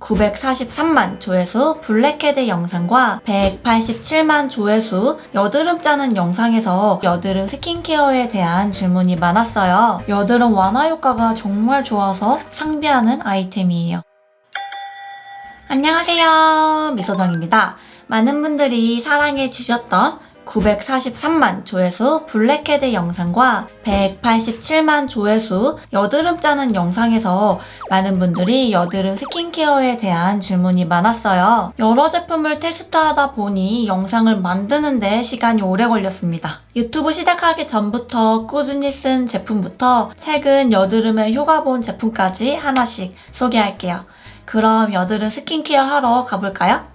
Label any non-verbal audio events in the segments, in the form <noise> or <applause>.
943만 조회수 블랙헤드 영상과 187만 조회수 여드름 짜는 영상에서 여드름 스킨케어에 대한 질문이 많았어요. 여드름 완화 효과가 정말 좋아서 상비하는 아이템이에요. 안녕하세요. 미소정입니다. 많은 분들이 사랑해 주셨던 943만 조회수 블랙헤드 영상과 187만 조회수 여드름 짜는 영상에서 많은 분들이 여드름 스킨케어에 대한 질문이 많았어요. 여러 제품을 테스트하다 보니 영상을 만드는데 시간이 오래 걸렸습니다. 유튜브 시작하기 전부터 꾸준히 쓴 제품부터 최근 여드름에 효과 본 제품까지 하나씩 소개할게요. 그럼 여드름 스킨케어 하러 가볼까요?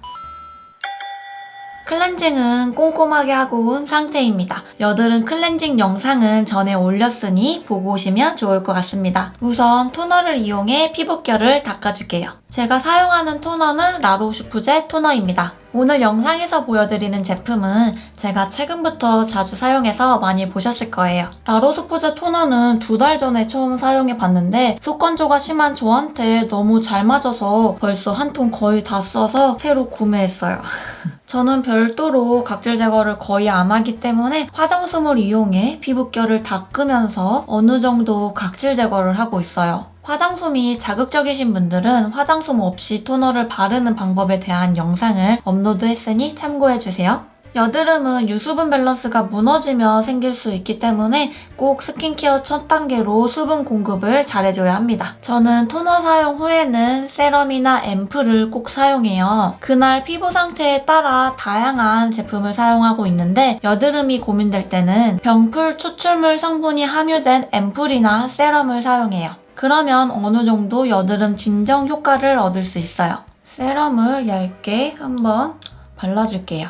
클렌징은 꼼꼼하게 하고 온 상태입니다. 여드름 클렌징 영상은 전에 올렸으니 보고 오시면 좋을 것 같습니다. 우선 토너를 이용해 피부결을 닦아줄게요. 제가 사용하는 토너는 라로슈프제 토너입니다. 오늘 영상에서 보여드리는 제품은 제가 최근부터 자주 사용해서 많이 보셨을 거예요. 라로슈프제 토너는 두 달 전에 처음 사용해 봤는데 속건조가 심한 저한테 너무 잘 맞아서 벌써 한 통 거의 다 써서 새로 구매했어요. <laughs> 저는 별도로 각질 제거를 거의 안 하기 때문에 화장솜을 이용해 피부결을 닦으면서 어느 정도 각질 제거를 하고 있어요. 화장솜이 자극적이신 분들은 화장솜 없이 토너를 바르는 방법에 대한 영상을 업로드했으니 참고해주세요. 여드름은 유수분 밸런스가 무너지며 생길 수 있기 때문에 꼭 스킨케어 첫 단계로 수분 공급을 잘해줘야 합니다. 저는 토너 사용 후에는 세럼이나 앰플을 꼭 사용해요. 그날 피부 상태에 따라 다양한 제품을 사용하고 있는데 여드름이 고민될 때는 병풀 추출물 성분이 함유된 앰플이나 세럼을 사용해요. 그러면 어느 정도 여드름 진정 효과를 얻을 수 있어요. 세럼을 얇게 한번 발라줄게요.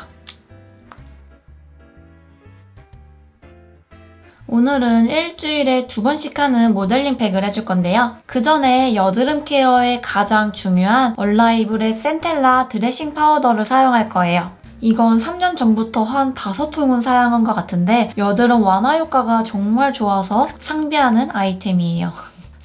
오늘은 일주일에 두 번씩 하는 모델링 팩을 해줄 건데요. 그 전에 여드름 케어에 가장 중요한 얼라이블의 센텔라 드레싱 파우더를 사용할 거예요. 이건 3년 전부터 한 5통은 사용한 것 같은데 여드름 완화 효과가 정말 좋아서 상비하는 아이템이에요.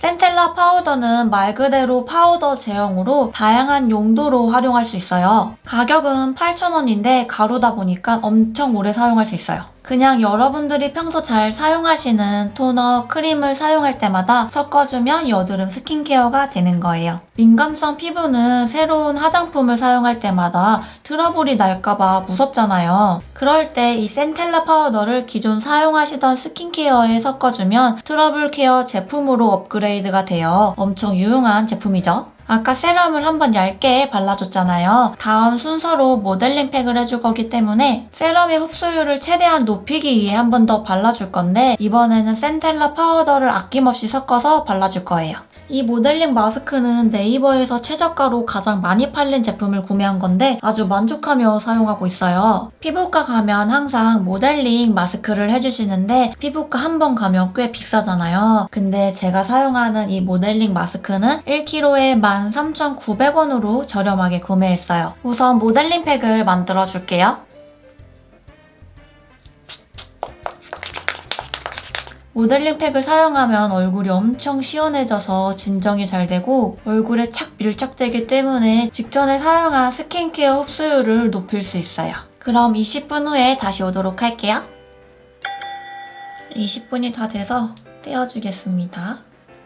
센텔라 파우더는 말 그대로 파우더 제형으로 다양한 용도로 활용할 수 있어요. 가격은 8,000원인데 가루다 보니까 엄청 오래 사용할 수 있어요. 그냥 여러분들이 평소 잘 사용하시는 토너, 크림을 사용할 때마다 섞어주면 여드름 스킨케어가 되는 거예요. 민감성 피부는 새로운 화장품을 사용할 때마다 트러블이 날까봐 무섭잖아요. 그럴 때 이 센텔라 파우더를 기존 사용하시던 스킨케어에 섞어주면 트러블 케어 제품으로 업그레이드가 되어 엄청 유용한 제품이죠. 아까 세럼을 한번 얇게 발라줬잖아요. 다음 순서로 모델링 팩을 해줄 거기 때문에 세럼의 흡수율을 최대한 높이기 위해 한 번 더 발라줄 건데 이번에는 센텔라 파우더를 아낌없이 섞어서 발라줄 거예요. 이 모델링 마스크는 네이버에서 최저가로 가장 많이 팔린 제품을 구매한 건데 아주 만족하며 사용하고 있어요. 피부과 가면 항상 모델링 마스크를 해주시는데 피부과 한 번 가면 꽤 비싸잖아요. 근데 제가 사용하는 이 모델링 마스크는 1kg에 13,900원으로 저렴하게 구매했어요. 우선 모델링 팩을 만들어 줄게요. 모델링 팩을 사용하면 얼굴이 엄청 시원해져서 진정이 잘 되고 얼굴에 착 밀착되기 때문에 직전에 사용한 스킨케어 흡수율을 높일 수 있어요. 그럼 20분 후에 다시 오도록 할게요. 20분이 다 돼서 떼어주겠습니다.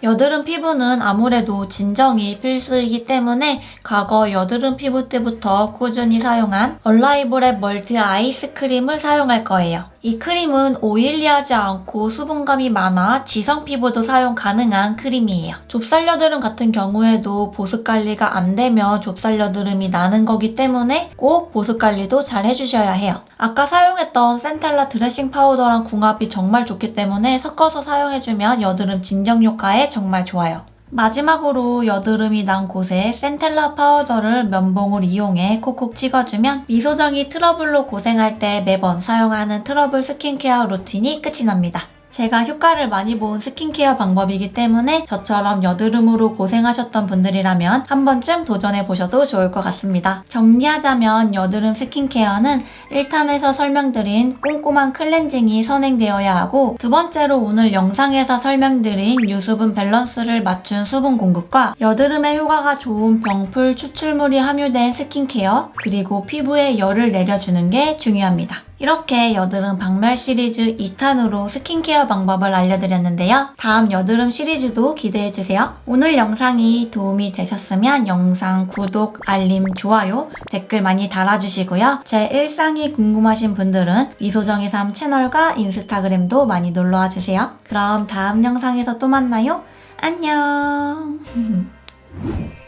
여드름 피부는 아무래도 진정이 필수이기 때문에 과거 여드름 피부 때부터 꾸준히 사용한 얼라이블의 멀티 아이스 크림을 사용할 거예요. 이 크림은 오일리하지 않고 수분감이 많아 지성 피부도 사용 가능한 크림이에요. 좁쌀 여드름 같은 경우에도 보습 관리가 안 되면 좁쌀 여드름이 나는 거기 때문에 꼭 보습 관리도 잘 해주셔야 해요. 아까 사용했던 센텔라 드레싱 파우더랑 궁합이 정말 좋기 때문에 섞어서 사용해주면 여드름 진정 효과에 정말 좋아요. 마지막으로 여드름이 난 곳에 센텔라 파우더를 면봉을 이용해 콕콕 찍어주면 미소정이 트러블로 고생할 때 매번 사용하는 트러블 스킨케어 루틴이 끝이 납니다. 제가 효과를 많이 본 스킨케어 방법이기 때문에 저처럼 여드름으로 고생하셨던 분들이라면 한 번쯤 도전해 보셔도 좋을 것 같습니다. 정리하자면 여드름 스킨케어는 1탄에서 설명드린 꼼꼼한 클렌징이 선행되어야 하고 두 번째로 오늘 영상에서 설명드린 유수분 밸런스를 맞춘 수분 공급과 여드름에 효과가 좋은 병풀 추출물이 함유된 스킨케어 그리고 피부에 열을 내려주는 게 중요합니다. 이렇게 여드름 박멸 시리즈 2탄으로 스킨케어 방법을 알려드렸는데요. 다음 여드름 시리즈도 기대해주세요. 오늘 영상이 도움이 되셨으면 영상 구독, 알림, 좋아요, 댓글 많이 달아주시고요. 제 일상이 궁금하신 분들은 미소정의 삶 채널과 인스타그램도 많이 놀러와 주세요. 그럼 다음 영상에서 또 만나요. 안녕! <laughs>